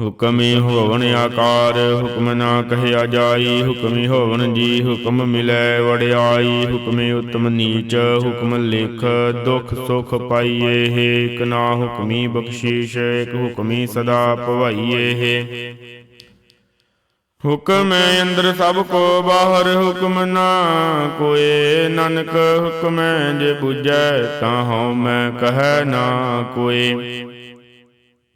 ਹੁਕਮੀ ਹੋਵਣ ਆਕਾਰ, ਹੁਕਮ ਨਾ ਕਹਿਆ ਜਾਈ, ਹੁਕਮੀ ਹੋਵਣ ਜੀ, ਹੁਕਮ ਮਿਲੈ ਵੜਿਆਈ ਹੁਕਮੇ ਉਤਮ ਨੀਚ, ਹੁਕਮ ਲਿਖ, ਦੁਖ ਸੁਖ ਪਾਈਏ ਹੈ ਨਾ ਹੁਕਮੀ ਬਖਸ਼ੀਸ਼, ਇਕ ਹੁਕਮੀ ਸਦਾ ਭਵਾਈਏ ਹੈ। ਹੁਕਮ ਅੰਦਰ ਸਭ ਕੋ, ਬਾਹਰ ਹੁਕਮ ਨਾ ਕੋਏ, ਨਾਨਕ ਹੁਕਮ ਜੇ 부ਜੈ ਤਾਂ ਹਉ ਮੈਂ ਕਹੈ ਨਾ ਕੋਏ।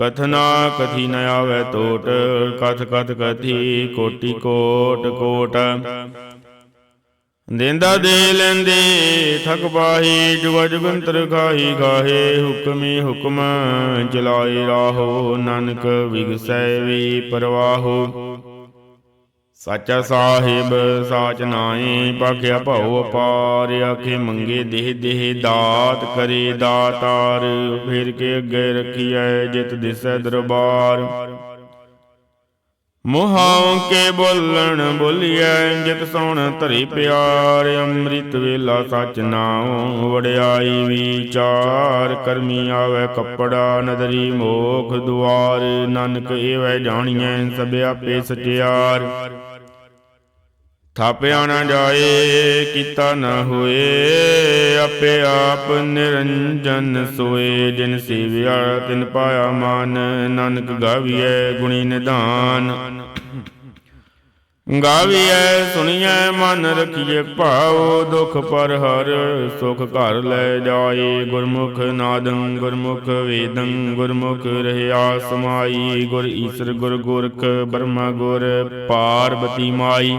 ਕਥਨਾ ਕਥੀ ਨ ਆਵੇ ਟੋਟ ਕਥ ਕਥ ਕਥੀ ਕੋਟੀ ਕੋਟ ਕੋਟ। ਦੇਂਦਾ ਦੇ ਲੈਂਦੇ ਥਕ ਪਾਹੀ, ਜੁਗ ਜੁਗੰਤਰ ਖਾਹੀ ਖਾਹੇ ਹੁਕਮੀ ਹੁਕਮ ਚਲਾਏ ਰਾਹੋ। ਨਾਨਕ ਵਿਗਸੈ ਵੀ ਪਰਵਾਹੋ। ਸਾਚਾ ਸਾਹਿਬ ਸਾਚ ਨਾਏ ਪਾਖਿਆ ਭਉ ਅਪਾਰ ਆਖੇ ਮੰਗੇ ਦੇਹ ਦੇਹ ਦਾਤ ਕਰੇ ਦਾਤਾਰ ਫਿਰ ਕੇ ਅੱਗੇ ਰਖੀਐ ਜਿਤ ਦਿਸੈ ਦਰਬਾਰ। ਮੋਹਾਂ ਕੇ ਬੋਲਣ ਬੋਲੀਐ ਜਿਤ ਸੁਣ ਧਰੀ ਪਿਆਰ ਅੰਮ੍ਰਿਤ ਵੇਲਾ ਸਚ ਨਾਉ ਵਡਿਆਈ ਵਿਚਾਰ ਕਰਮੀ ਆਵੇ ਕੱਪੜਾ ਨਦਰੀ ਮੋਖ ਦੁਆਰ ਨਾਨਕ ਏਵੈ ਜਾਣੀਐ ਸਭ ਆਪੇ ਸਚਿਆਰ। ਥਾਪਿਆ ਨਾ ਜਾਏ, ਕੀਤਾ ਨਾ ਹੋਏ, ਆਪੇ ਆਪ ਨਿਰੰਜਨ ਸੋਏ, ਜਿਨ ਸੇਵਿਆ ਤਿਨ ਪਾਇਆ ਮਾਨ, ਨਾਨਕ ਗਾਵੀਐ ਗੁਣੀ ਨਿਧਾਨ। ਗਾਵੀਐ ਸੁਣੀਐ ਮਨ ਰਖੀਏ ਭਾਉ, ਦੁਖ ਪਰ ਹਰ ਸੁਖ ਘਰ ਲੈ ਜਾਏ। ਗੁਰਮੁਖ ਨਾਦੰ, ਗੁਰਮੁਖ ਵੇਦੰ, ਗੁਰਮੁਖ ਰਹਿਆ ਸਮਾਈ ਗੁਰ ਈਸਰ, ਗੁਰ ਗੁਰਖ, ਬ੍ਰਹਮਾ ਗੁਰ, ਪਾਰਬਤੀ ਮਾਈ।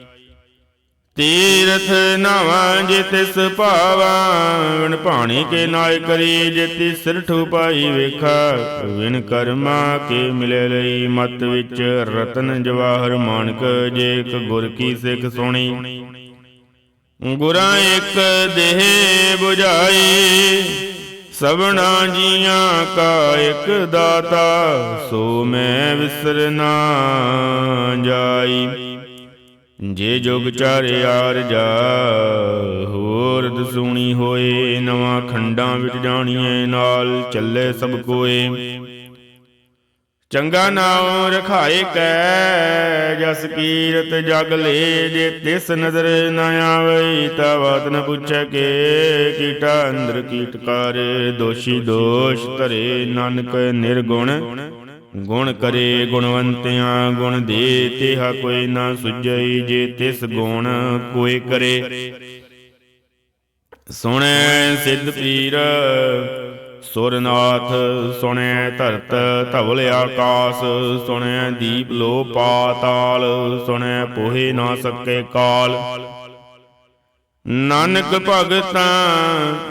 ਤੀਰਥ ਨਵਾਂ ਜੇ ਤਿਸ ਭਾਵਾ ਵਿਣ ਭਾਣੀ ਕੇ ਨਾਇ ਕਰੀ ਜੇ ਤਿਸ ਸਿਰ ਠੁਪਾਈ ਵੇਖਾ। ਵਿਣ ਕਰਮਾ ਕੇ ਮਿਲੇ ਲਈ ਮਤ ਵਿੱਚ ਰਤਨ ਜਵਾਹਰ ਮਾਨਕ, ਜੇ ਇੱਕ ਗੁਰ ਕੀ ਸਿੱਖ ਸੁਣੀ। ਗੁਰਾਂ ਇੱਕ ਦੇਹ 부ਝਾਈ ਸਭਨਾ ਜੀਆਂ ਕਾ ਇੱਕ ਦਾਤਾ, ਸੋ ਮੈਂ ਵਿਸਰ ਨਾ ਜਾਈ। ਜੇ ਜੁਗ ਚਾਰਿਆਰ ਜਾ, ਹੋਰ ਦਸੂਣੀ ਹੋਏ, ਨਵਾਂ ਖੰਡਾਂ ਵਿੱਚ ਜਾਣੀਏ, ਨਾਲ ਚੱਲੇ ਸਭ ਕੋਏ। ਚੰਗਾ ਨਾਮ ਰਖਾਏ ਕੈ, ਜਸ ਕੀਰਤ ਜਗ ਲੇ, ਜੇ ਤਿਸ ਨਜ਼ਰ ਨ ਆਵੇ ਤਾ ਬਾਤ ਨ ਪੁੱਛੈ ਕੇ, ਕੀਟਾ ਅੰਦਰ ਕੀਟਕਾਰ, ਦੋਸ਼ੀ ਦੋਸ਼ ਧਰੇ, ਨਾਨਕ ਨਿਰਗੁਣ। ਗੁਣ ਕਰੇ ਗੁਣਵੰਤਿਆਂ, ਗੁਣ ਦੇ ਤਿਹਾ ਕੋਈ ਨਾ ਸੁਝਈ, ਜੇ ਤਿਸ ਗੁਣ ਕੋਈ ਕਰੇ। ਸੁਣੈ ਸਿੱਧ ਪੀਰ, ਸੁਰਨਾਥ ਸੁਣੈ ਧਰਤ ਧਵਲ ਆਕਾਸ, ਸੁਣੈ ਦੀਪ ਲੋ ਪਾਤਾਲ, ਸੁਣੈ ਪੋਹੇ ਨਾ ਸਕੇ ਕਾਲ। ਨਾਨਕ ਭਗਤਾਂ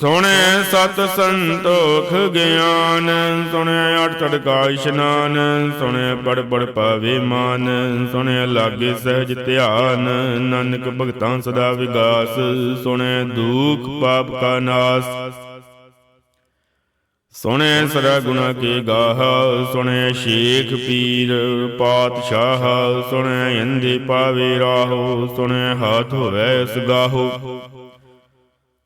ਸੁਣੈ ਸਤ ਸੰਤੋਖ ਗਿਆਨ ਸੁਣਿਆ ਅਠ ਤੜਕਾ ਇਸ਼ਨਾਨ ਸੁਣਿਆ ਪੜ ਪੜ ਪਾਵੇ ਮਾਨ ਸੁਣਿਆ ਲਾਗੇ ਸਹਿਜ ਧਿਆਨ, ਨਾਨਕ ਭਗਤਾਂ ਸਦਾ ਵਿਗਾਸ, ਸੁਣੈ ਦੁਖ ਪਾਪ ਕਾ ਨਾਸ। ਸੁਣੈ ਸਦਾ ਗੁਣਾ ਕੇ ਗਾਹ, ਸੁਣੈ ਸ਼ੇਖ ਪੀਰ ਪਾਤਸ਼ਾਹ, ਸੁਣੈ ਅੰਦੇ ਪਾਵੇ ਰਾਹੋ, ਸੁਣੈ ਹਾਥ ਹੋਵੇ ਇਸ ਗਾਹੋ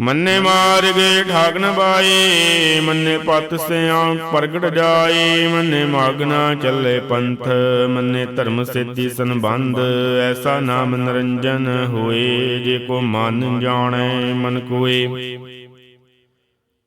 ਮੰਨੇ ਮਾਰ ਗਏ ਠਾਕ ਨ ਬਾਏ ਮੰਨੇ ਪਤ ਸਿਆਂ ਪ੍ਰਗਟ ਜਾਏ ਮੰਨੇ ਮਾਗਨਾ ਚੱਲੇ ਪੰਥ, ਮੰਨੇ ਧਰਮ ਸਿੱਧੀ ਸੰਬੰਧ, ਐਸਾ ਨਾਮ ਨਿਰੰਜਨ ਹੋਏ, ਜੇ ਕੋ ਮਨ ਜਾਣੈ, ਮਨ ਕੋਏ।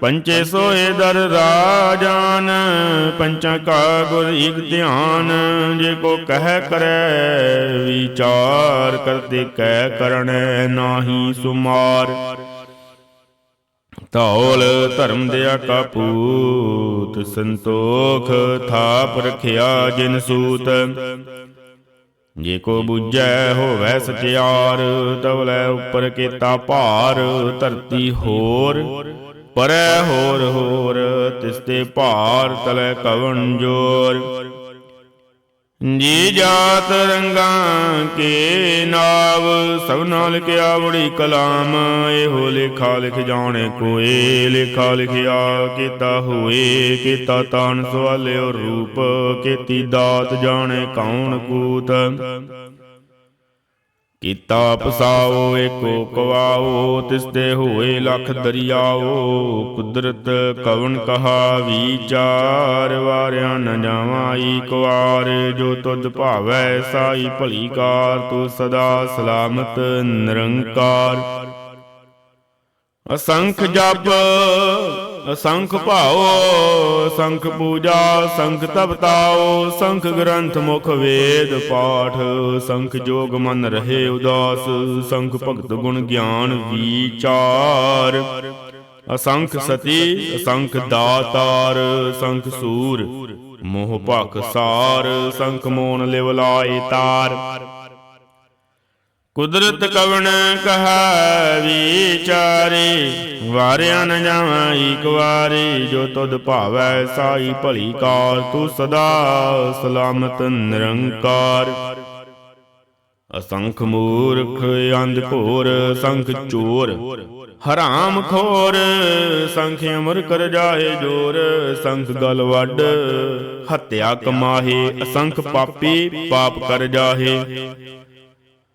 ਪੰਚੇ ਸੋਏ ਦਰ ਰਾਜਾਨ, ਪੰਚਾਂ ਕਾ ਗੁਰ ਈਕ ਧਿਆਨ, ਜੇ ਕੋ ਕਹਿ ਕਰੈ ਵਿਚਾਰ ਕਰਤੇ ਕਹਿ ਕਰਣੈ ਨਾਹੀ ਸੁਮਾਰ। ਧੌਲ ਧਰਮ ਦਿਆ ਕਾ ਸੰਤੋਖ ਥਾਪ ਰਖਿਆ ਜਿਨ ਸੂਤ। ਜੇ ਕੋ ਬੁਝੈ ਹੋਵੈ ਸਚਿਆਰ, ਤਵਲੇ ਉੱਪਰ ਕੀਤਾ ਭਾਰ, ਧਰਤੀ ਹੋਰ। ਪਰੈ ਹੋਰ ਹੋਰ, ਤਿਸ ਤੇ ਭਾਰ ਤਲੇ ਕਵਨ ਜੋਰ। ਜੀ ਜਾਤ ਰੰਗਾਂ ਕੇ ਨਾਵ, ਸਭ ਨਾਲ ਕਿਆ ਬੜੀ ਕਲਾਮ, ਇਹੋ ਲਿਖਾ ਲਿਖ ਜਾਣੇ ਕੋਏ, ਲਿਖਾ ਲਿਖਿਆ ਕੀਤਾ ਹੋਏ, ਕੀਤਾ ਤਾਨ ਸਵਾਲਿਓ ਰੂਪ, ਕੀਤੀ ਦਾਤ ਜਾਣੇ ਕੌਣ ਕੂਤ। ਕੀਤਾ ਪਸਾਓ ਏਕੋ ਕਵਾਓ ਤਿਸ ਤੇ ਹੋਏ ਲਖ ਦਰਿਆਓ। ਕੁਦਰਤ ਕਵਨ ਕਹਾ ਵਿਚਾਰ ਵਾਰਿਆ ਨ ਜਾਵਾਈ ਕੁਆਰ ਜੋ ਤੁਧ ਭਾਵੈ, ਸਾਈ ਭਲੀ ਕਾਰ ਤੂੰ ਸਦਾ ਸਲਾਮਤ ਨਿਰੰਕਾਰ। ਅਸੰਖ ਜਪ ਅਸੰਖ ਭਾਉ ਸੰਖ ਪੂਜਾ, ਸੰਖ ਤਪਤਾਓ ਸੰਖ ਗ੍ਰੰਥ ਮੁਖ ਵੇਦ ਪਾਠ, ਸੰਖ ਜੋਗ ਮਨ ਰਹੇ ਉਦਾਸ, ਸੰਖ ਭਗਤ ਗੁਣ ਗਿਆਨ ਵਿਚਾਰ। ਅਸੰਖ ਸਤੀ, ਅਸੰਖ ਦਾਤਾਰ, ਸੰਖ ਸੂਰ, ਮੋਹ ਭਖ ਸਾਰ, ਸੰਖ ਮੋਨ ਲਿਵ ਲਾਏ ਤਾਰ। ਕੁਦਰਤ ਕਵਣ ਕਹਾ ਵਿਚਾਰੇ ਵਾਰਿਆ ਨ ਜਾਵਾਂ ਈਕ ਵਾਰੀ, ਜੋ ਤੁਧ ਭਾਵੈ ਸਾਈ ਭਲੀ ਕਾਰ, ਤੂੰ ਸਦਾ ਸਲਾਮਤ ਨਿਰੰਕਾਰ। ਅਸੰਖ ਮੂਰਖ, ਅੰਧ ਘੋਰ, ਸੰਖ ਚੋਰ, ਹਰਾਮ ਖੋਰ, ਸੰਖ ਅਮਰ ਕਰ ਜਾਏ ਜੋਰ, ਸੰਖ ਗਲ ਵੱਡ ਹੱਤਿਆ ਕਮਾਹੇ, ਅਸੰਖ ਪਾਪੀ, ਪਾਪ ਕਰ ਜਾਹੇ।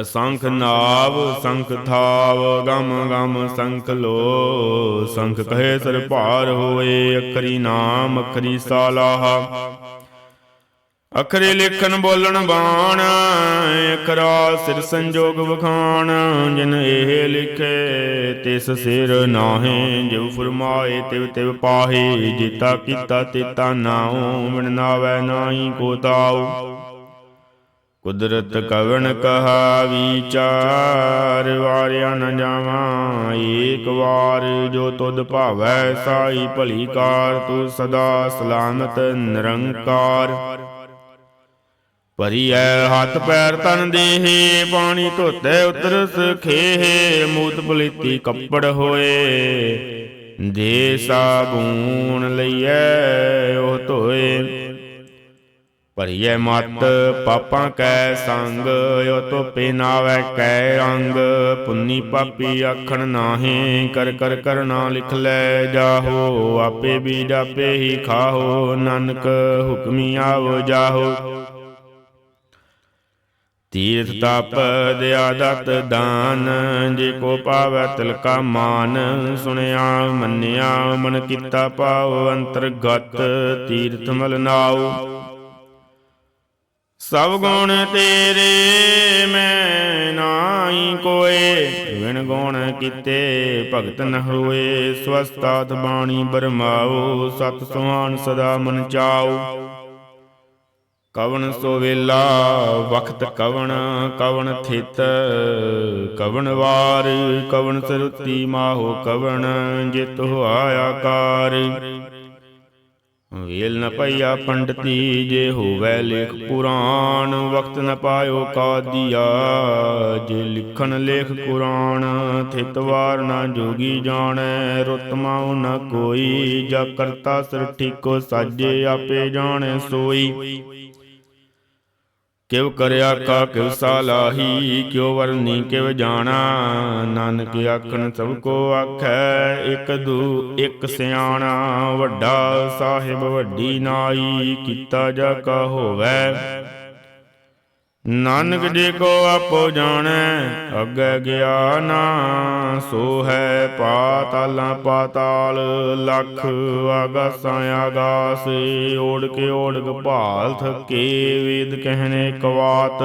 ਅਸੰਖ ਨਾਵ ਸੰਖ ਥਾਵ ਗਮ ਗਮ ਸੰਖ ਲੋ। ਸੰਖ ਕਹੇ ਸਰ ਭਾਰ ਹੋਏ ਅਖਰੀ ਨਾਮ ਅਖਰੀ ਸਾਲਾਹ। ਅਖਰੇ ਲਿਖਣ ਬੋਲਣ ਬਾਣ ਅਖਰਾ ਸਿਰ ਸੰਜੋਗ ਵਖਾਣ ਜਿਨ ਇਹ ਲਿਖੇ ਤਿਸ ਸਿਰ ਨਾਹੇ ਜਿਵ ਫਰਮਾਏ ਤਿਵ ਤਿਵ ਪਾਹੇ ਜੀਤਾ ਕੀਤਾ ਤੇਤਾ ਨਾਉ ਮਿਣ ਨਾਵੈ ਨਾਹੀ ਕੋ ਤਾਉ। ਕੁਦਰਤ ਕਵਣ ਕਹਾ ਵਿਚਾਰ ਵਾਰਿਆ ਨ ਜਾਵਾਂ, ਏਕ ਵਾਰ ਜੋ ਤੁਧ ਭਾਵੈ ਸਾਈ ਭਲੀ ਕਾਰ ਤੂੰ ਸਦਾ ਸਲਾਮਤ ਨਿਰੰਕਾਰ। ਭਰੀਐ ਹੱਥ ਪੈਰ ਤਨ ਦੇਹੇ, ਪਾਣੀ ਧੋਤੇ ਉਤਰ ਸਖੇਹ ਮੂਤ ਬਲੀਤੀ ਕੱਪੜ ਹੋਏ। ਦੇ ਸਾਬੂਨ ਲਈਐ, ਉਹ ਧੋਏ। ਭਰੀਏ ਮਤ, ਪਾਪਾਂ ਕੈ ਸੰਗ ਓ ਤੋਪੇ ਕੈ ਰੰਗ ਪੁੰਨੀ ਪਾਪੀ ਆਖਣ ਨਾਹੀ, ਕਰ ਕਰ ਕਰਨਾ ਲਿਖ ਲੈ ਜਾਹੋ। ਆਪੇ ਵੀ ਜਾਪੇ ਹੀ ਖਾਹੋ, ਨਾਨਕ ਹੁਕਮੀ ਆਵੋ ਜਾਹੋ। ਤੀਰਥ ਤਪ ਦਿਆ ਦਤ ਦਾਨ, ਜੇ ਕੋ ਪਾਵੈ ਤਿਲਕਾ ਮਾਨ। ਸੁਣਿਆ, ਮੰਨਿਆ, ਮਨ ਕੀਤਾ ਪਾਉ ਅੰਤਰਗਤ ਤੀਰਥ ਮਲ ਨਾਉ ਸਭ ਗੁਣ ਤੇਰੇ ਮੈਂ ਨਾਹੀ ਕੋਏ। ਵਿਣ ਗੁਣ ਕੀਤੇ ਭਗਤ ਨ ਹੋਏ। ਸਵਸਤਾਤ ਬਾਣੀ ਬਰਮਾਓ। ਸਤ ਸੁਹਾਨ ਸਦਾ ਮਨ ਚਾਓ। ਕਵਣ ਸੋ ਵੇਲਾ, ਵਖਤ ਕਵਣ ਕਵਣ ਥਿਤ। ਕਵਣ ਵਾਰ, ਕਵਣ ਸਰੁਤੀ ਮਾਹੋ ਕਵਣ, ਜਿਤ ਹੋਆ ਆਕਾਰ। ਵੇਲ ਨ ਪਈਆ ਪੰਡਤੀ ਜੇ ਹੋਵੇ ਲੇਖ ਪੁਰਾਣ, ਵਕਤ ਨ ਪਾਇਓ ਕਾਦੀਆ, ਜੇ ਲਿਖਣ ਲੇਖ ਕੁਰਾਨ ਥਿਤਵਾਰ ਨਾ ਜੋਗੀ ਜਾਣੈ ਰੁਤਮਾਉ ਨ ਕੋਈ, ਜਾ ਕਰਤਾ ਸਿਰ ਠੀਕੋ, ਸਾਜੇ ਆਪੇ ਜਾਣੈ ਸੋਈ। ਕਿਵ ਕਰਿਆ ਕਾ ਕਿਵ ਸਾਲਾਹੀ, ਕਿਉ ਵਰਨੀ ਕਿਵ ਜਾਣਾ? ਨਾਨਕ ਆਖਣ ਸਭ ਕੋ ਆਖੈ, ਇਕ ਦੂ, ਇਕ ਸਿਆਣਾ, ਵੱਡਾ ਸਾਹਿਬ ਵੱਡੀ ਨਾਈ, ਕੀਤਾ ਜਾ ਕਾ ਹੋਵੈ। ਨਾਨਕ ਜੀ ਕੋ ਆਪੋ ਜਾਣੈ, ਅੱਗੇ ਗਿਆਨਾ ਸੋ ਹੈ ਪਾਤਾਲਾਂ ਪਾਤਾਲ, ਲੱਖ ਆਗਾਸਾਂ ਆਗਾਸ ਓੜ ਕੇ ਓੜਕ ਭਾਲ ਥਕੇ ਵੇਦ ਕਹਿਣੇ ਕਵਾਤ।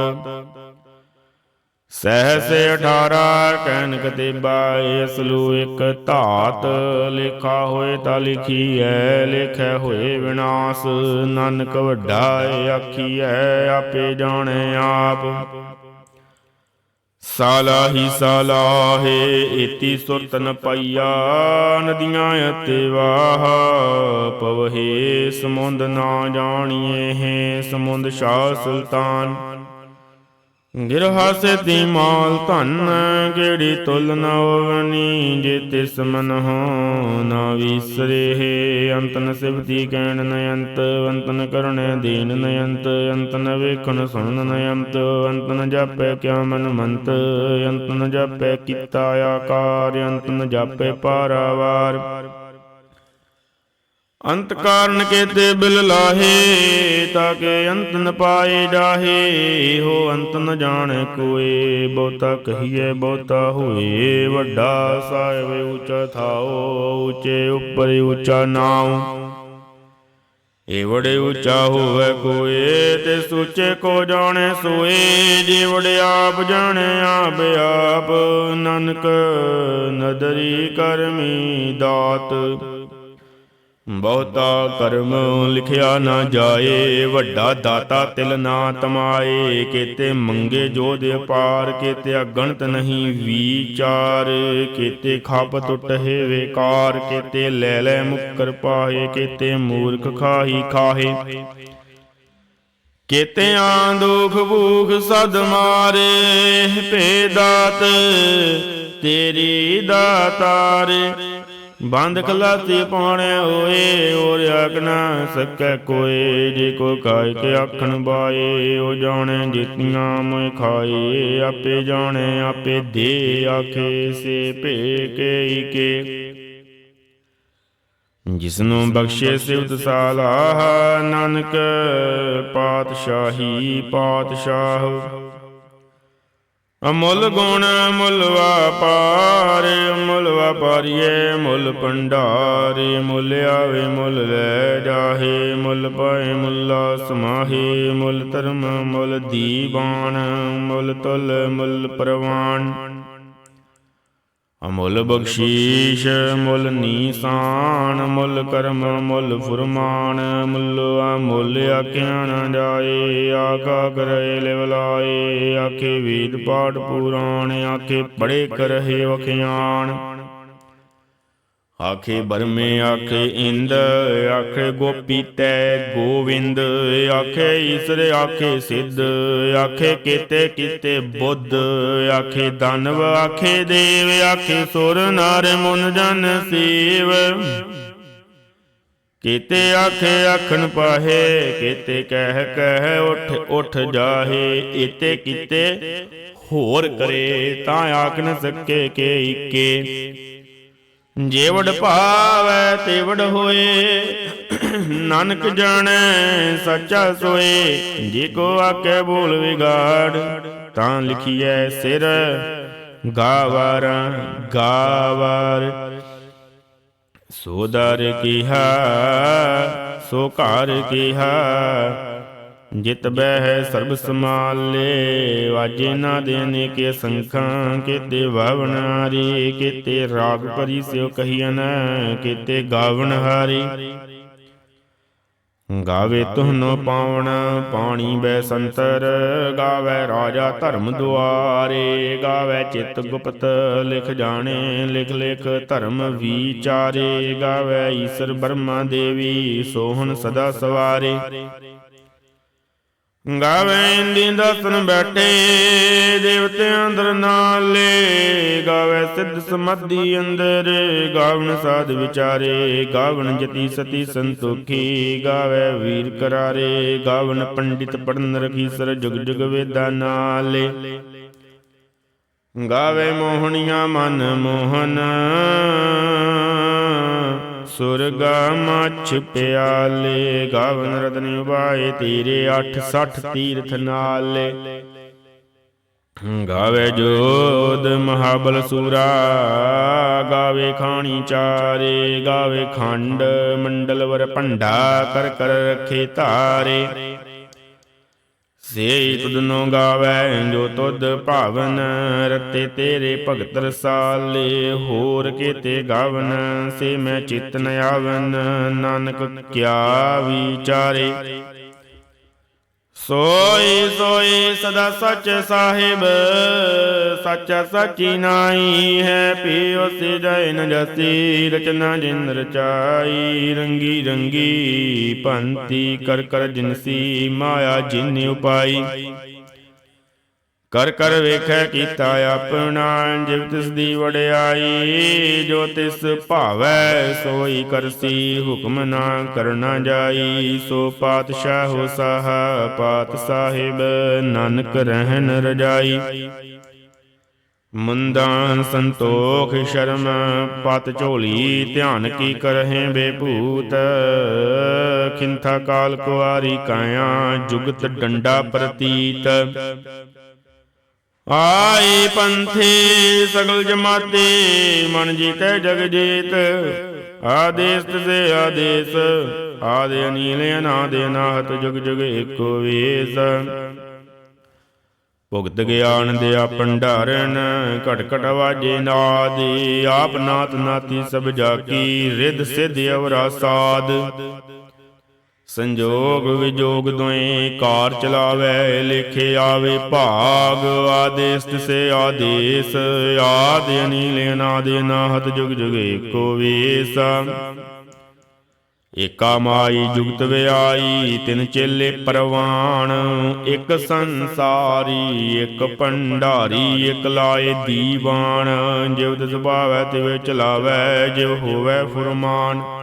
ਸਹਸ 18 ਕਹਿਨ ਕਤੇਬਾ ਇਸਲੂ ਇੱਕ ਧਾਤ ਲਿਖਾ ਹੋਏ ਤਾਂ ਲਿਖੀ ਐ ਲਿਖੈ ਹੋਏ ਵਿਨਾਸ਼। ਨਾਨਕ ਵੱਡਾ ਏ, ਆਖੀਐ, ਆਪੇ ਜਾਣੇ ਆਪ। ਸਾਲਾਹੀ ਸਾਲਾਹੇ ਏਤੀ ਸੁਰਤ ਨ ਪਈਆ, ਨਦੀਆਂ ਅਤੇ ਵਾਹ। ਪਵਹੇ ਸਮੁੰਦ ਨਾ ਜਾਣੀਏ ਹੈ, ਸਮੁੰਦ ਸ਼ਾਹ ਸੁਲਤਾਨ। ਗਿਰਹਾ ਸੇ ਮਾਲ ਧਨ ਕਿਹੜੀ ਤੁਲ ਨ ਹੋਵਨੀ, ਜੇ ਤਿਸ ਮਨ ਹੋ ਨਾ ਵਿਸਰੇ। ਅੰਤਨ ਸਿਵਤੀ ਕਹਿਣ ਨ ਅੰਤ ਅੰਤਨ ਕਰਣੇ ਦੀਨ ਨ ਅੰਤ ਅੰਤਨ ਵੇਖਣ ਸੁਣਨ ਨ ਅੰਤ ਅੰਤਨ ਜਾਪੈ ਕਿਆ ਮਨ ਮੰਤ ਅੰਤਨ ਜਾਪੈ ਕੀਤਾ ਆਕਾਰ ਅੰਤਨ ਜਾਪੈ ਪਾਰਾਵਾਰ। ਅੰਤ ਕਾਰਨ ਕੇਤੇ ਬਿਲ ਲਾਹੇ ਤਾਕੇ ਅੰਤ ਨ ਪਾਏ ਜਾਹੇ। ਹੋ ਅੰਤ ਨ ਜਾਣੈ ਕੋਏ, ਬਹੁਤਾ ਕਹੀਏ, ਬਹੁਤਾ ਹੋਏ। ਵੱਡਾ ਸਾਹਿਬ ਉੱਚਾ ਥਾਓ ਉੱਚੇ ਉੱਪਰ ਉੱਚਾ ਨਾਉ। ਏ ਵੜੇ ਉੱਚਾ ਹੋਵੇ ਕੋਏ, ਤੇ ਸੁੱਚੇ ਕੋ ਜਾਣੇ ਸੋਏ। ਜੇ ਵੜੇ ਆਪ ਜਾਣੇ, ਆਪ ਆਪ। ਨਾਨਕ ਨਦਰੀ ਕਰਮੀ ਦਾਤ। ਬਹੁਤਾ ਕਰਮ ਲਿਖਿਆ ਨਾ ਜਾਏ, ਵੱਡਾ ਦਾਤਾ ਤਿਲ ਨਾ ਤਮਾਏ, ਕੀਤੇ ਮੰਗੇ ਜੋਧ ਅਪਾਰ, ਕੀਤੇ ਅਗਣਤ ਨਹੀਂ ਵਿਚਾਰ, ਕੀਤੇ ਖਾਪ ਟੁੱਟੇ ਵੇਕਾਰ, ਕੀਤੇ ਲੈ ਲੈ ਮੁਕਰ ਪਾਏ, ਕੀਤੇ ਮੂਰਖ ਖਾਹੀ ਖਾਹੇ। ਕੀਤਿਆਂ ਦੁਖ ਭੂਖ ਸਦ ਮਾਰੇ ਭੇਦਾਤ ਤੇਰੀ ਦਾਤਾਰੇ ਬੰਦ ਖਲਾਤੀ ਪਾਣੇ ਹੋਏ ਔਰ ਆਖ ਸਕੈ ਕੋਏ ਜੇ ਕੋ ਕਾਇ ਕੇ ਆਖਣ ਬਾਏ, ਉਹ ਜਾਣੇ ਜਿਤਨੀਆਂ ਮੈਂ ਖਾਏ। ਆਪੇ ਜਾਣੇ, ਆਪੇ ਦੇ ਆਖੇ, ਸੇ ਭੇ ਕੇ ਕੇ ਜਿਸਨੂੰ ਬਖਸ਼ੇ ਸਿਵਤ ਸਾਲਾਹ ਨਾਨਕ ਪਾਤਸ਼ਾਹੀ ਪਾਤਸ਼ਾਹ। ਅਮੁੱਲ ਗੁਣ ਮੁੱਲ ਵਪਾਰ ਮੁੱਲ ਵਾਪਾਰੀਏ ਮੁੱਲ ਭੰਡਾਰੇ ਮੁੱਲ ਆਵੇ ਮੁੱਲ ਲੈ ਜਾਹੇ ਮੁੱਲ ਪਾਏ ਮੁੱਲਾ ਸਮਾਹੇ ਮੁੱਲ ਧਰਮ ਮੁੱਲ ਦੀਵਾਨ ਮੁੱਲ ਤੁਲ ਮੁੱਲ ਪ੍ਰਵਾਨ। ਅਮੁੱਲ ਬਖਸ਼ੀਸ਼, ਮੁੱਲ ਨੀਸਾਨ, ਮੁੱਲ ਕਰਮ, ਮੁੱਲ ਫੁਰਮਾਨ, ਮੁੱਲ ਅਮੁੱਲ ਆਖਿਆ ਨਾ ਜਾਏ ਆਕਾ ਕਰੇ ਲਿਵਲਾਏ ਆਖੇ ਵੇਦ ਪਾਠ ਪੁਰਾਣ, ਆਖੇ ਪੜੇ ਕਰਹਿ ਵਖਿਆਣ ਆਖੇ ਬਰਮੇ ਆਖੇ ਇੰਦ, ਆਖੇ ਗੋਪੀ ਤੈ ਗੋਵਿੰਦ, ਆਖੇ ਈਸਰ, ਆਖੇ ਸਿੱਧ, ਆਖੇ ਕੀਤੇ ਕੀਤੇ ਬੁੱਧ, ਆਖੇ ਦਾਨਵ, ਆਖੇ ਦੇਵ, ਆਖੇ ਸੁਰ ਨਰ ਮੁਨ ਜਨ ਸੀਵ। ਕੀਤੇ ਆਖੇ ਆਖਣ ਪਾਹੇ, ਕੀਤੇ ਕਹਿ ਕਹਿ ਉਠ ਉਠ ਜਾਹੇ ਇਤੇ ਕੀਤੇ ਹੋਰ ਕਰੇ ਤਾਂ ਆਖ ਨ ਸਕੇ ਕੇ ਇਕੇ ਜੇਵੜ ਵਡ ਭਾਵੈ ਤੇ ਹੋਏ। ਨਾਨਕ ਜਾਣੈ, ਸੱਚਾ ਸੋਏ। ਜੇ ਕੋ ਆਕੇ ਬੋਲ ਵਿਗਾੜ, ਤਾਂ ਲਿਖੀਐ ਸਿਰ। ਗਾਵਰ, ਗਾਵਾਰ। ਸੋ ਦਰ ਕੀਹਾ, ਸੋ ਘਰ ਕੀਹਾ। ਜਿਤ ਬਹਿ ਸਰਬ ਸਮਾਲੇ ਵਾਜੇ ਨਾ ਦੇਨੇ ਕੇ ਸੰਖਾਂ, ਕੀਤੇ ਵਾਵਣ ਹਾਰੀ, ਕੀਤੇ ਰਾਗ ਭਰੀ ਸਿਓ ਕਹੀਨ ਕੀਤੇ ਗਾਵਣ ਹਾਰੀ। ਗਾਵੇ ਤੁਹਨੋ ਪਾਵਣ, ਪਾਣੀ ਬੈ ਸੰਤਰ, ਗਾਵੇ ਰਾਜਾ ਧਰਮ ਦੁਆਰੇ, ਗਾਵੇ ਚਿਤ ਗੁਪਤ ਲਿਖ ਜਾਣੇ, ਲਿਖ ਲਿਖ ਧਰਮ ਵਿਚਾਰੇ, ਗਾਵੇ ਈਸ਼ਰ ਬਰਮਾ ਦੇਵੀ ਸੋਹਣ ਸਦਾ ਸਵਾਰੇ। ਗਾਵੇ ਇੰਦੀ ਦਸਨ ਬੈਠੇ, ਦੇਵਤੇ ਅੰਦਰ ਨਾਲੇ। ਗਾਵੇ ਸਿੱਧ ਸਮਾਧੀ ਅੰਦਰ, ਗਾਵਣ ਸਾਧ ਵਿਚਾਰੇ। ਗਾਵਣ ਜਤੀ ਸਤੀ ਸੰਤੋਖੀ, ਗਾਵੇ ਵੀਰ ਕਰਾਰੇ। ਗਾਵਨ ਪੰਡਿਤ ਪੜਨ ਰਖੀ ਸਰ ਜੁਗ ਜੁਗ ਵੇਦਾ ਨਾਲੇ। ਗਾਵੇ ਮੋਹਣੀਆਂ ਮਨ ਮੋਹਨ ਸੁਰਗਾ ਮਛ ਪਿਆਲੇ, ਗਾਵਨ ਰਤਨ ਉਬਾਏ, ਤੀਰੇ 860 ਤੀਰਥ ਨਾਲੇ। ਗਾਵੇ ਜੋਦ ਮਹਾਬਲ ਸੂਰਾ, ਗਾਵੇ ਖਾਣੀ ਚਾਰੇ, ਗਾਵੇ ਖੰਡ ਮੰਡਲ ਵਰ ਭੰਡਾ, ਕਰ ਕਰ ਰਖੇ ਧਾਰੇ ਸੇ ਤੁਧਨੋ ਗਾਵੈ, ਜੋ ਤੁਧ ਭਾਵਨ ਰਤੇ ਤੇਰੇ ਭਗਤ ਰਸਾਲੇ। ਹੋਰ ਕੀਤੇ ਗਾਵਨ ਸੇ ਮੈਂ ਚਿਤ ਨ ਆਵਨ, ਨਾਨਕ ਕਿਆ ਵਿਚਾਰੇ। ਸੋਈ ਸੋਈ ਸਦਾ ਸੱਚ ਸਾਹਿਬ, ਸੱਚ ਸੱਚੀ ਨਾਈ ਹੈ, ਪਿਓ ਸੇ ਨ ਜਸੀ, ਰਚਨਾ ਜਿਨ ਰਚਾਈ, ਰੰਗੀ ਰੰਗੀ ਭੰਤੀ ਕਰ ਕਰ ਜਿਨਸੀ ਮਾਇਆ ਜਿਨ ਉਪਾਈ। ਕਰ ਕਰ ਵੇਖੈ ਕੀਤਾ ਆਪਣਾ, ਜਿਵ ਤਿਸ ਦੀ ਵਡਿਆਈ, ਜੋ ਤਿਸ ਭਾਵੈ, ਸੋਈ ਕਰਸੀ ਹੁਕਮ ਨਾ ਕਰਨਾ ਜਾਈ। ਸੋ ਪਾਤਸ਼ਾਹ ਹੋ ਸਾਹਾ, ਪਾਤ ਸਾਹਿਬ, ਨਾਨਕ ਰਹਿਣ ਰਜਾਈ। ਮੁੰਦਾਨ ਸੰਤੋਖ ਸ਼ਰਮ, ਪਤ ਝੋਲੀ ਧਿਆਨ ਕੀ ਕਰਹਿ ਬੇਭੂਤ। ਖਿੰਥਾ ਕਾਲ ਕੁਆਰੀ ਕਾਇਆ, ਜੁਗਤ ਡੰਡਾ ਪ੍ਰਤੀਤ। ਆਈ ਪੰਥੀ ਸਗਲ ਜਮਾਤੇ, ਮਨ ਜੀਤੈ ਜਗ ਜੀਤ। ਆਦੇਸ ਤੇ ਆਦੇਸ, ਆਦੇ ਅਨੀਲ ਅਨਾਦ ਅਨਾਹਤ, ਜੁਗ ਜੁਗ ਏਕੋ ਵੇਸ। ਭੁਗਤ ਗਿਆਨ ਦਿਆ ਭੰਡਾਰਨ ਘਟ ਘਟ ਵਾਜੇ ਨਾਦੀ। ਆਪ ਨਾਤ ਨਾਤੀ ਸਭ ਜਾ ਕੀ ਸਿਧ ਅਵਰਾ ਸਾਧ ਸੰਜੋਗ ਵਿਜੋਗ ਦੁਇ ਕਾਰ ਚਲਾਵੇ, ਲਿਖੇ ਆਵੇ ਭਾਗ, ਆਦੇਸ ਤਿਸੇ ਆਦੇਸ, ਆਦ ਲੈਣਾ ਅਨਾਦ ਅਨਾਹਤ ਜੁਗ ਜੁਗ ਏਕੋ ਵੇਸ। ਏਕਾ ਮਾਈ ਜੁਗਤ ਵਿਆਈ, ਤਿਨ ਚੇਲੇ ਪਰਵਾਨ ਇੱਕ ਸੰਸਾਰੀ, ਇੱਕ ਭੰਡਾਰੀ, ਇੱਕ ਲਾਏ ਦੀਵਾਨ ਜਿਵ ਤਿਸ ਭਾਵੈ ਤਿਵੇਂ ਚਲਾਵੇ ਜਿਵ ਹੋਵੇ ਫੁਰਮਾਨ।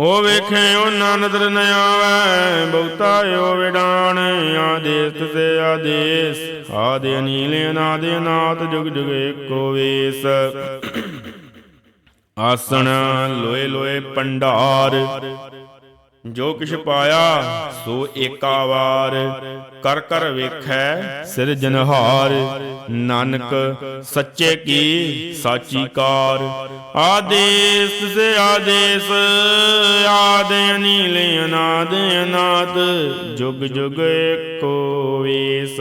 ਉਹ ਵੇਖੇ ਉਹਨਾਂ ਨਦਰ ਨ ਆਵੈ, ਬਹੁਤਾ ਓ ਵਿਡਾਣ। ਆਦੇਸ ਤੇ ਆਦੇਸ, ਆਦੇ ਅਨੀਲ, ਅਨਾਦ ਅਨਾਤ ਜੁਗ ਜੁਗ ਏਕੋ ਵੇਸ। ਆਸਣ ਲੋਏ ਲੋਏ ਪੰਡਾਰ ਜੋ ਕਿਛ ਪਾਇਆ, ਸੋ ਏਕਾ ਵਾਰ ਕਰ ਕਰ ਵੇਖੈ ਸਿਰਜਨਹਾਰ ਨਾਨਕ, ਸੱਚੇ ਕੀ ਸਾਚੀ ਕਾਰ ਆਦੇਸ ਸੇ ਆਦੇਸ, ਆਦ ਅਨੀਲ ਅਨਾਦ ਅਨਾਦ, ਜੁਗ ਜੁਗ ਏਕੋ ਵੇਸ।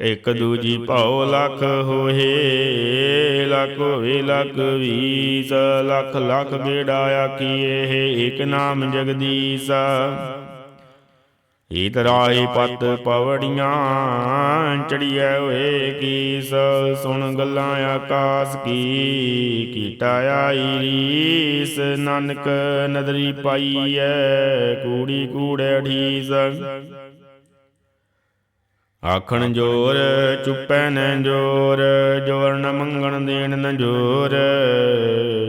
ਇਕ ਦੂਜੀ ਭਉ ਲਖ ਹੋਏ ਲਖ ਹੋਏ, ਲਖ ਵੀਸ, ਲਖ ਲਖ ਗੇੜਾ ਆਖੀਏ ਇਕ ਨਾਮ ਜਗਦੀਸ਼। ਈਤ ਰਾਹੀ ਪਤ ਪਵੜੀਆਂ, ਚੜੀਐ ਹੋਏ ਕੀਸ, ਸੁਣ ਗੱਲਾਂ ਆਕਾਸ ਕੀ, ਕੀਟਾ ਆਈ ਰੀਸ, ਨਾਨਕ ਨਦਰੀ ਪਾਈਐ, ਕੂੜੀ ਕੂੜੈ ਢੀਸ ਆਖਣ ਜੋਰ, ਚੁੱਪੈ ਨ ਜੋਰ ਜੋਰ ਨ ਮੰਗਣ ਦੇਣ ਨ ਜੋਰ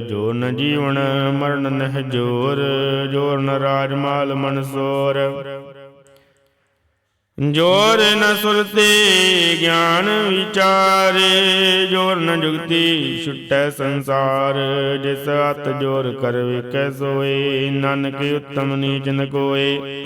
ਜੋਰ ਨ ਜੀਵਨ ਮਰਨ ਨਹਿ ਜੋਰ ਜੋਰ ਨ ਰਾਜ ਮਾਲ ਮਨਸੋਰ ਜੋਰ ਨ ਸੁਰਤੀ ਗਿਆਨ ਵਿਚਾਰੇ ਜੋਰ ਨ ਜੁਗਤੀ ਛੁਟੈ ਸੰਸਾਰ, ਜਿਸ ਹੱਥ ਜੋਰ ਕਰ ਵੇਖੈ ਸੋਏ, ਨਾਨਕ ਉਤਮ ਨੀਚ ਨ ਕੋਏ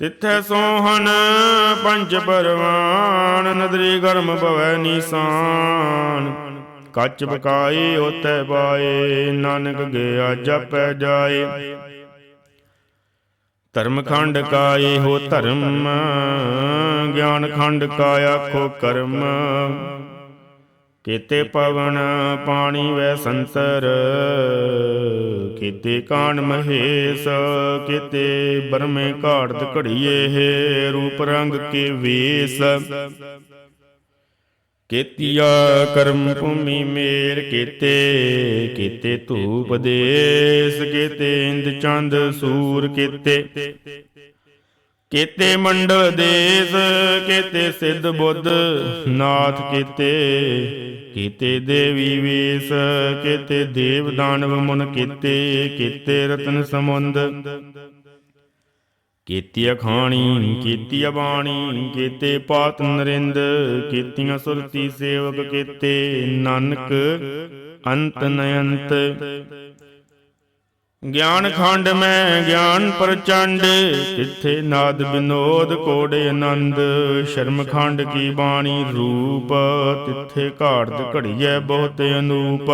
ਤਿੱਥੈ ਸੋਹਣ ਪੰਜ ਪਰਵਾਨ, ਨਦਰੀ ਗਰਮ ਭਵੈ ਨੀਸਾਨ। ਕੱਚ ਬਕਾਈ ਉਤੈ ਪਾਏ, ਨਾਨਕ ਗਿਆ ਜਪੈ ਜਾਏ। ਧਰਮ ਖੰਡ ਕਾਏ ਹੋ ਧਰਮ, ਗਿਆਨ ਖੰਡ ਕਾਇਆ ਆਖੋ ਕਰਮ। ਕੀਤੇ ਪਵਨ ਪਾਣੀ ਵੈ ਸੰਤਰ, ਕੀਤੇ ਕਾਣ ਮਹੇਸ਼, ਕੀਤੇ ਬਰਮੇ ਘਾੜਤ ਘੜੀਏ ਰੂਪ ਰੰਗ ਕੇ ਵੇਸ। ਕੀਤਿਆ ਕਰਮ ਭੂਮੀ ਮੇਰ ਕੀਤੇ ਕੀਤੇ ਧੂਪ ਦੇਸ, ਕੀਤੇ ਇੰਦ ਚੰਦ ਸੂਰ ਕੀਤੇ। ਕੀਤੇ ਮੰਡਲ ਦੇਸ, ਕੀਤੇ ਸਿੱਧ ਬੁੱਧ, ਨਾਥ ਕੀਤੇ ਕੀਤੇ ਦੇਵੀ ਵੇਸ, ਕੀਤੇ ਦੇਵ ਦਾਨਵ ਮਨ ਕੀਤੇ ਕੀਤੇ ਰਤਨ ਸਮੁੰਦ। ਕੀਤੀ ਅਖਾਣੀ ਕੀਤੀ ਬਾਣੀ ਕੀਤੇ ਪਾਤ ਨਰਿੰਦ, ਕੀਤੀਆਂ ਸੁਰਤੀ ਸੇਵਕ ਕੀਤੇ, ਨਾਨਕ ਅੰਤ ਨਯੰਤ। ਗਿਆਨ ਖੰਡ ਮੈਂ ਗਿਆਨ ਪ੍ਰਚੰਡ, ਕਿੱਥੇ ਨਾਦ ਬਿਨੋਦ ਕੋੜੇ ਆਨੰਦ। ਸ਼ਰਮ ਖੰਡ ਕੀ ਬਾਣੀ ਰੂਪ, ਤਿੱਥੇ ਘਾੜਤ ਘੜੀਐ ਬਹੁਤ ਅਨੂਪ।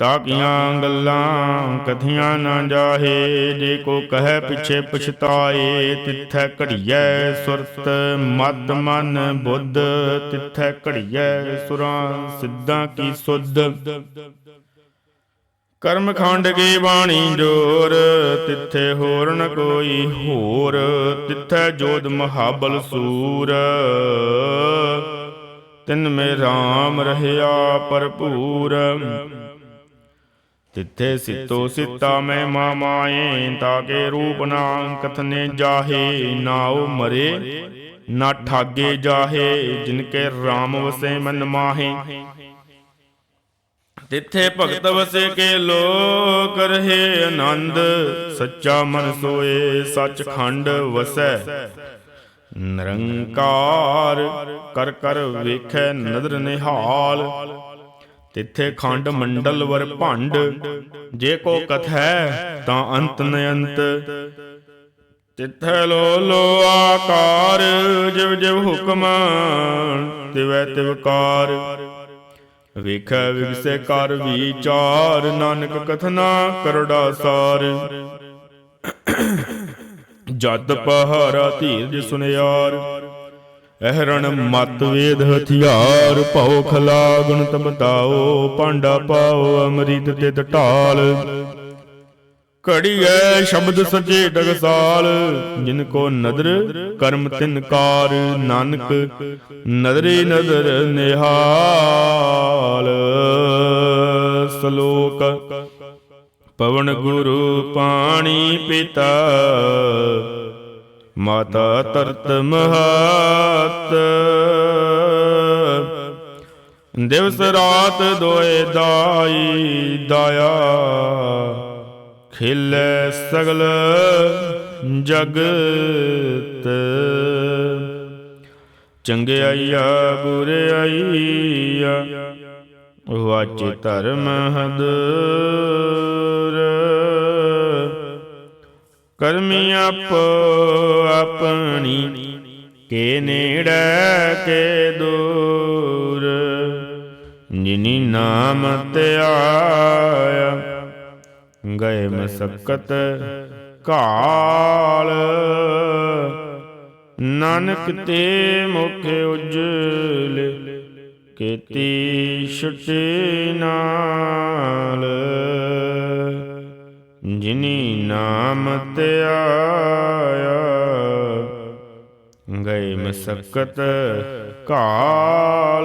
ਤਾਕੀਆਂ ਗੱਲਾਂ ਕਥੀਆਂ ਨਾ ਜਾਹੇ, ਜੇ ਕੋ ਕਹੈ ਪਿਛੇ ਪਛਤਾਏ, ਤਿੱਥੈ ਘੜੀਐ ਸੁਰਤ ਮਦ ਮਨ ਬੁੱਧ, ਤਿੱਥੈ ਘੜੀਐ ਸੁਰਾਂ ਸਿੱਧਾਂ ਕੀ ਸੁਧ। ਕਰਮ ਖੰਡ ਕੀ ਬਾਣੀ ਜੋਰ, ਤਿੱਥੇ ਹੋਰ ਨ ਕੋਈ ਹੋਰ, ਤਿੱਥੈ ਜੋਦ ਮਹਾਬਲ ਸੂਰ। ਤਿਨ ਮੇ RAM ਰਹਿਆ ਭਰਪੂਰ। ਤਿੱਥੇ ਸਿੱਤੋ ਸਿੱਤਾ ਮੈਂ ਮਾਮਾਏ ਤਾਕੇ ਰੂਪ ਨਾ ਕਥਨੇ ਜਾਹੇ ਨਾਉ ਮਰੇ, ਨਾ ਠਾਗੇ ਜਾਹੇ ਜਿਨਕੇ RAM ਵਸੇ ਮਨ ਮਾਹੇ। ਤਿੱਥੇ ਭਗਤ ਵਸੇ ਕੇ ਲੋਕ ਰਹੇ ਆਨੰਦ। ਸੱਚਾ ਮਨ ਸੋਏ ਸੱਚ ਖੰਡ ਵਸੈ। ਨਿਰੰਕਾਰ ਕਰ ਕਰ ਵੇਖੈ ਨਦਰ ਨਿਹਾਲ। ਤਿੱਥੇ ਖੰਡ ਮੰਡਲ ਵਰ ਭੰਡ। ਜੇ ਕੋ ਕਥੈ ਤਾਂ ਅੰਤ ਨ ਤਿੱਥੈ ਲੋ ਲੋ ਆਕਾਰ ਜਿਵ ਜਿਵ ਹੁਕਮ, ਤਿਵੈ ਤਿਵਕਾਰ ਵੇਖੈ ਵਿਗਸੇ ਕਰ ਵਿਚਾਰ ਨਾਨਕ ਕਥਨਾ ਕਰੜਾ ਸਾਰ। ਜਦ ਪਹਾਰਾ ਧੀਰਜ ਸੁਨਿਆਰ, ਅਹਰਣ ਮਤ ਵੇਦ ਹਥਿਆਰ, ਭਉ ਖਲਾ ਗੁਣ ਤਮਤਾਓ ਪਾਂਡਾ ਪਾਓ, ਅਮ੍ਰਿਤ ਤੇ ਢਾਲ। ਘੜੀਐ ਸ਼ਬਦ ਸਚੇ ਡਗਸਾਲ ਜਿਨ ਕੋ ਨਦਰ, ਕਰਮ ਤਿਨ ਕਾਰ। ਨਾਨਕ, ਨਦਰੇ ਨਦਰ ਨਿਹਾਲ। ਸ਼ਲੋਕ, ਪਵਨ ਗੁਰੂ ਪਾਣੀ ਪਿਤਾ। ਮਾਤਾ ਤਰਤ ਮਹਾਤ। ਦਿਵਸ ਰਾਤ ਦੋਏ ਦਾਈ ਦਾਇਆ। ਖਿਲੇ ਸਗਲ ਜਗਤ। ਚੰਗਿਆਈਆ ਬੁਰਿਆਈਆ ਵਾਚੇ ਧਰਮ ਹਦੂਰ। ਕਰਮੀ ਆਪੋ ਆਪਣੀ, ਕੇ ਨੇੜੇ, ਕੇ ਦੂਰ। ਜਿਨੀ ਨਾਮ ਤੇ ਗਏ ਮਸਕਤ ਕਾਲ। ਨਾਨਕ ਤੇ ਮੁਖ ਉਜਲੇ ਕੀਤੀ ਛੁਟੀ ਨਾਲ। ਜਿਨੀ ਨਾਮ ਤੇ ਆਇਆ ਗਏ ਮਸਕਤ ਕਾਲ।